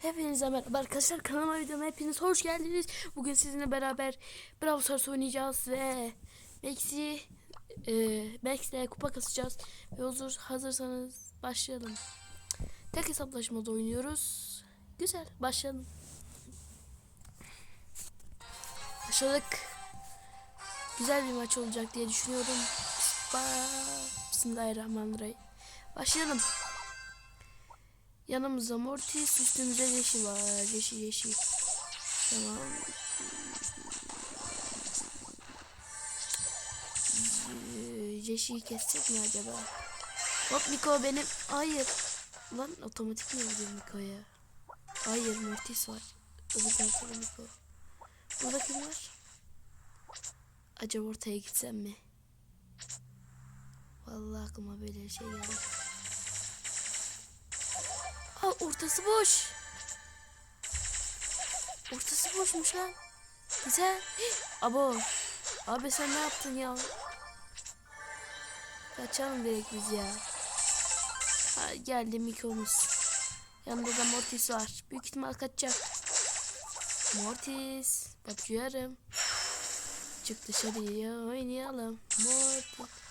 Hepinize merhaba arkadaşlar kanalıma videoma hepiniz hoş geldiniz. Bugün sizinle beraber Brawl Stars oynayacağız ve Max'i e, Max'le kupa kasacağız. Ve hazır, hazırsanız başlayalım. Tek hesaplaşmada oynuyoruz. Güzel başlayalım. Başladık. Güzel bir maç olacak diye düşünüyorum. Bismillahirrahmanirrahim. Başlayalım. Yanımızda Mortis, üstümüzde yeşil var. Yeşil yeşil. Tamam. Ee, Yeşili kessek mi acaba? Hop Niko benim. Hayır. Lan otomatik mi vuruyor Niko'ya? Hayır Mortis var. Öbür tarafta Niko. Burada kim var? Acaba ortaya gitsem mi? Vallahi aklıma böyle şey geldi. Aa ortası boş. Ortası boşmuş lan. Güzel. Abo. Abi sen ne yaptın ya? Kaçalım direkt biz ya. Ha, geldi Miko'muz. Yanında da Mortis var. Büyük ihtimal kaçacak. Mortis. Bakıyorum. Çık dışarıya oynayalım. Mortis.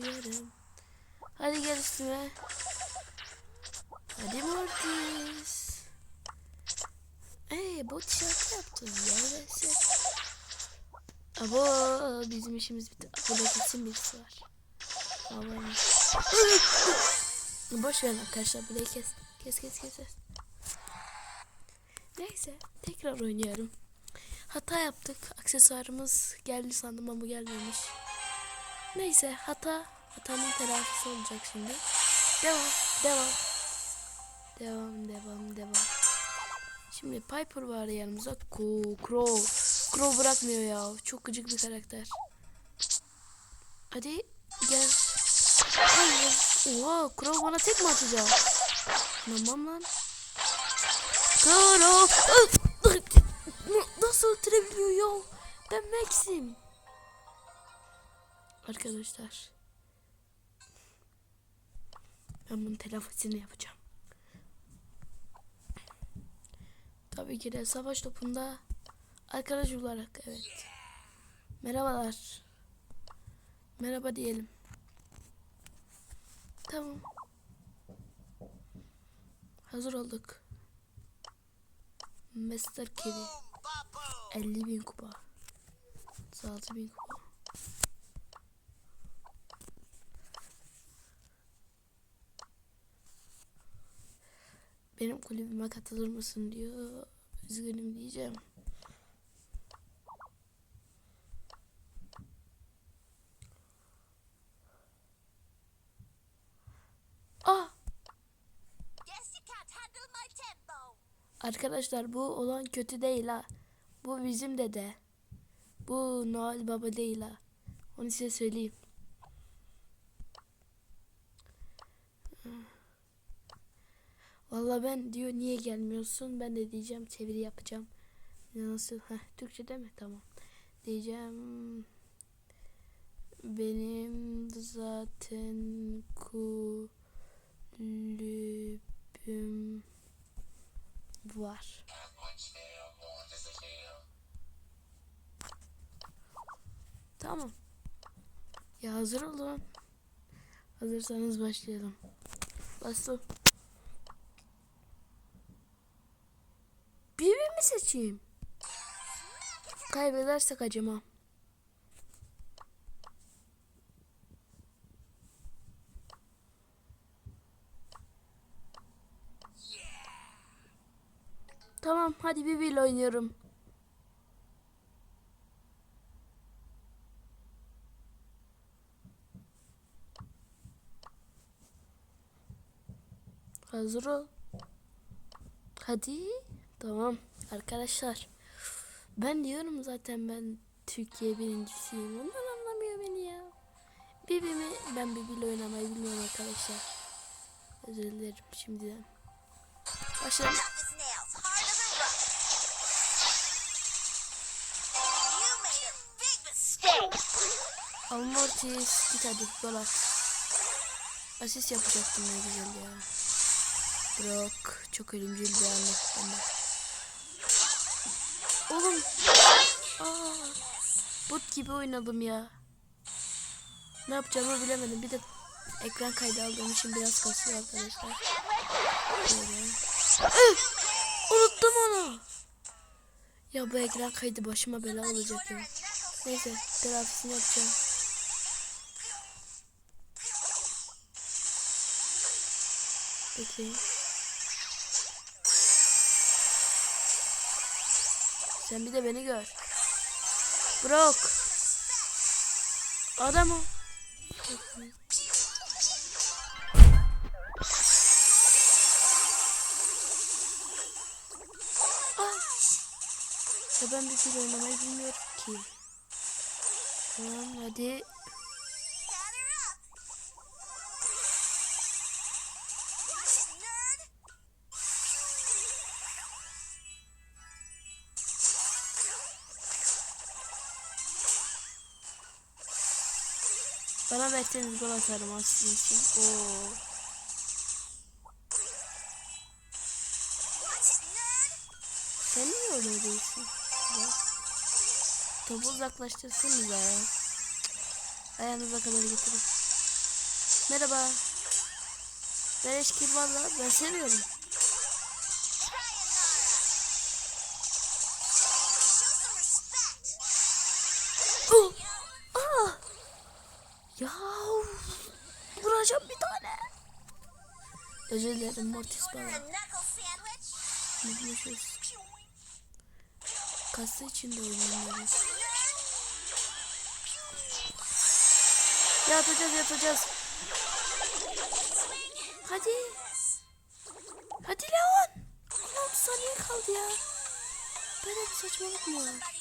Arıyorum. Hadi gel üstüme. Hadi Mortis. Ee bot şarkı yaptın ya reset. Abo bizim işimiz bitti. Burada kesin birisi var. Allah'ım. Boş verin arkadaşlar burayı. Kes kes kes. kes. Neyse tekrar oynuyorum. Hata yaptık. Aksesuarımız geldi sandım ama gelmemiş. Neyse hata hatanın telafisi olacak şimdi. Devam, devam. Devam, devam, devam. Şimdi Piper var yanımızda. Ko, Crow. Crow bırakmıyor ya. Çok gıcık bir karakter. Hadi gel. Hayır. Oha, Crow bana tek mi atacak? Tamam lan. Crow. Nasıl öldürebiliyor ya? Ben Max'im. Arkadaşlar. Ben bunun telafisini yapacağım. Tabii ki de savaş topunda arkadaş olarak evet. Merhabalar. Merhaba diyelim. Tamam. Hazır olduk. Master Kedi. 50 bin kupa. 36 bin kupa. Benim kulübüme katılır mısın diyor. Üzgünüm diyeceğim. Ah arkadaşlar bu olan kötü değil ha. Bu bizim dede. Bu Noel Baba değil ha. Onu size söyleyeyim. Vallahi ben diyor niye gelmiyorsun? Ben de diyeceğim çeviri yapacağım. Nasıl? Heh, Türkçe değil mi? Tamam. Diyeceğim benim zaten kulübüm var. Tamam. Ya hazır olun. Hazırsanız başlayalım. Bastım. Bibi mi seçeyim? Kaybedersek acımam. Tamam hadi Bibi ile oynuyorum. Hazır ol. Hadi. Tamam arkadaşlar. Ben diyorum zaten ben Türkiye birincisiyim. Ondan anlamıyor beni ya. Bibi'mi ben Bibi'yle oynamayı bilmiyorum arkadaşlar. Özür dilerim şimdiden. Başlayalım. Tough as nails, hard as a rock. You made a big mistake. Almortis git hadi gol at. Asist yapacaktım ne güzel ya. Brock çok ölümcül bir anda. Oğlum. Aa, bot gibi oynadım ya. Ne yapacağımı bilemedim. Bir de ekran kaydı aldığım için biraz kasıyor arkadaşlar. Unuttum onu. Ya bu ekran kaydı başıma bela olacak ya. Neyse telafisini yapacağım. Bekleyin. Sen bir de beni gör. Brock. Adam o. Ah. Ya ben bir dil oynamayı bilmiyorum ki. Tamam hadi. Bana verseniz gol atarım aslında için. Oo. Sen niye öyle değilsin? Ya. Topu uzaklaştırsanız ya. Ayağınıza kadar getirin. Merhaba. Ben eşkil valla ben seviyorum. Ya vuracağım bir tane. Özür dilerim Mortis bana. Üzülmüşüz. Kasa içinde oynamıyoruz. Yapacağız yapacağız. Hadi. Hadi Leon. 16 saniye kaldı ya. Böyle bir saçmalık mı var?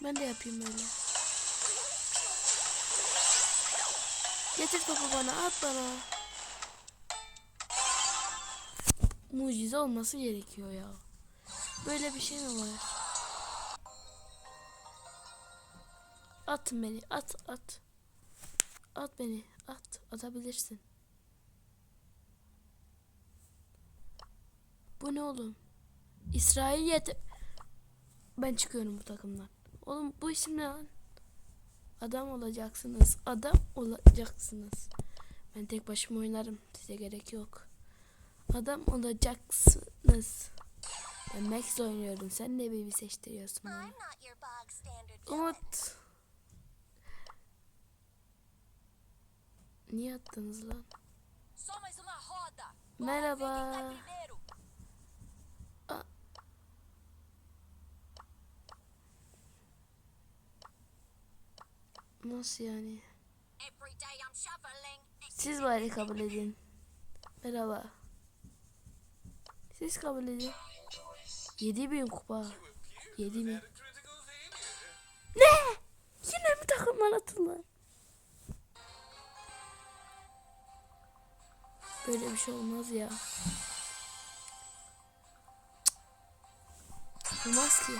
Ben de yapayım öyle. Getir topu bana at bana. Mucize olması gerekiyor ya. Böyle bir şey mi var? Atın beni at at. At beni at atabilirsin. Bu ne oğlum? İsrail yet... Ben çıkıyorum bu takımdan. Oğlum bu isim ne lan? Adam olacaksınız. Adam olacaksınız. Ben tek başıma oynarım. Size gerek yok. Adam olacaksınız. Ben Max oynuyorum. Sen ne baby seçtiriyorsun bana? Umut. Niye attınız lan? Merhaba. Nasıl yani? Siz bari kabul edin. Merhaba. Siz kabul edin. 7000 kupa. 7000. Ne? Yine mi takımdan atılır? Böyle bir şey olmaz ya. Olmaz ki.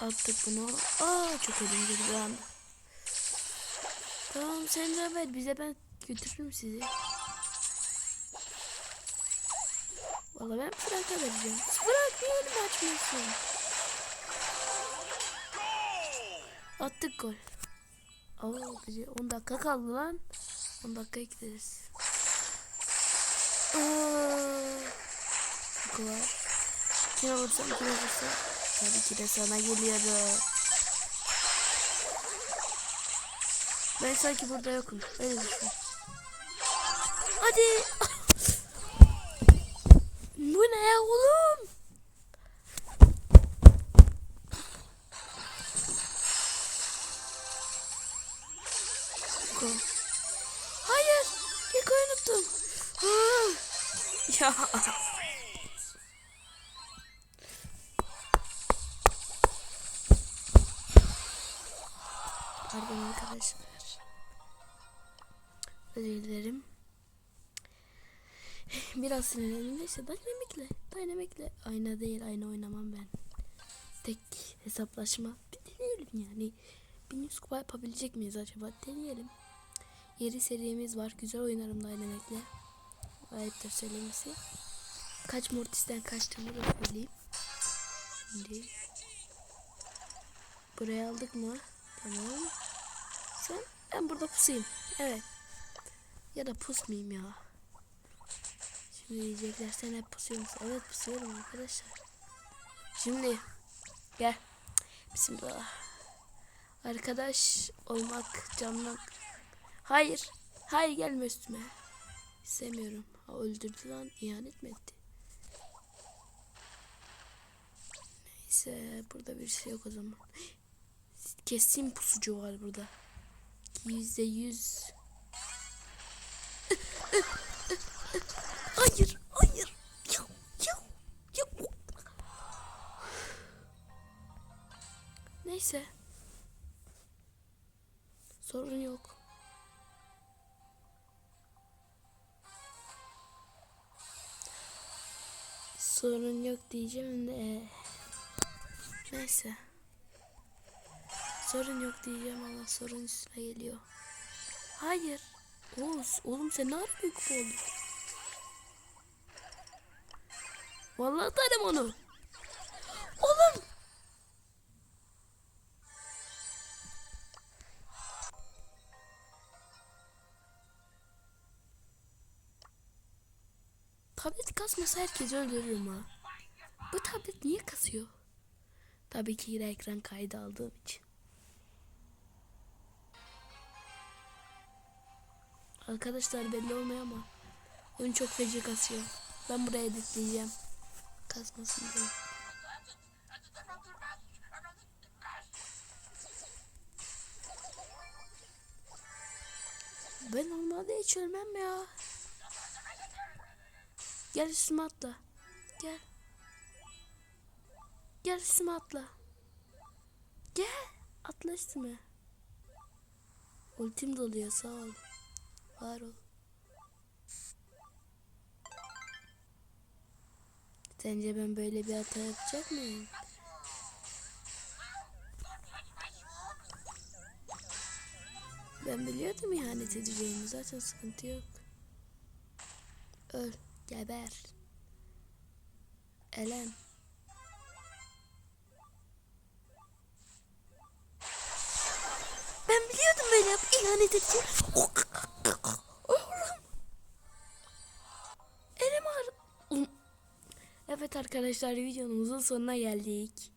Attık bunu. Aa çok ölümcül bir anda. Tamam sen de ver bize ben götürürüm sizi. Vallahi ben Frank'a vereceğim. Frank niye önümü açmıyorsun? Attık gol. Oo, bize 10 dakika kaldı lan. 10 dakika gideriz. Aa, kolay. Kime vursam kime vursam. Tabii ki de sana geliyorum. Ben sanki burada yokum. Öyle düşün. Hadi. Bu ne oğlum? Go. Hayır. İlk unuttum. Ya. Özür dilerim. Biraz sinirlendim. Neyse dinamikle. Dinamikle. Ayna değil ayna oynamam ben. Tek hesaplaşma. Bir deneyelim yani. 1100 kupa yapabilecek miyiz acaba? Deneyelim. Yeri serimiz var. Güzel oynarım dinamikle. Ayıptır söylemesi. Kaç mortisten kaçtığımı da söyleyeyim. Şimdi. Buraya aldık mı? Tamam. Sen ben burada pusayım. Evet. Ya da pusmayayım ya. Şimdi diyecekler sen hep pusuyor? Evet pusuyorum arkadaşlar. Şimdi gel. Bismillah. Arkadaş olmak canlı. Hayır. Hayır gelme üstüme. İstemiyorum. Ha, öldürdü lan. ihanet mi etti? Neyse burada bir şey yok o zaman. Kesin pusucu var burada. Yüzde yüz. Hayır, hayır. Ya, ya, ya. Neyse. Sorun yok. Sorun yok diyeceğim de. Neyse. Sorun yok diyeceğim ama sorun üstüne geliyor. Hayır. Oğuz, oğlum sen ne ara büyük oldun? Vallahi atarım onu. Oğlum. Tablet kasmasa herkesi öldürürüm ha. Bu tablet niye kasıyor? Tabii ki yine ekran kaydı aldığım için. Arkadaşlar belli olmuyor ama oyun çok feci kasıyor. Ben buraya editleyeceğim. Kasmasın diye. Ben normalde hiç ölmem ya. Gel üstüme atla. Gel. Gel üstüme atla. Gel. Atla üstüme. Ultim doluyor sağ ol. Var ol. Sence ben böyle bir hata yapacak mıyım? Ben biliyordum ihanet edeceğimi. Zaten sıkıntı yok. Öl. Geber. Elen. Ben biliyordum böyle yap ihanet edeceğim. Arkadaşlar videomuzun sonuna geldik.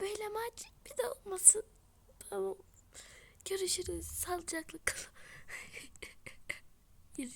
Böyle maç bir de olmasın. Tamam. Görüşürüz. Sağlıcakla kalın.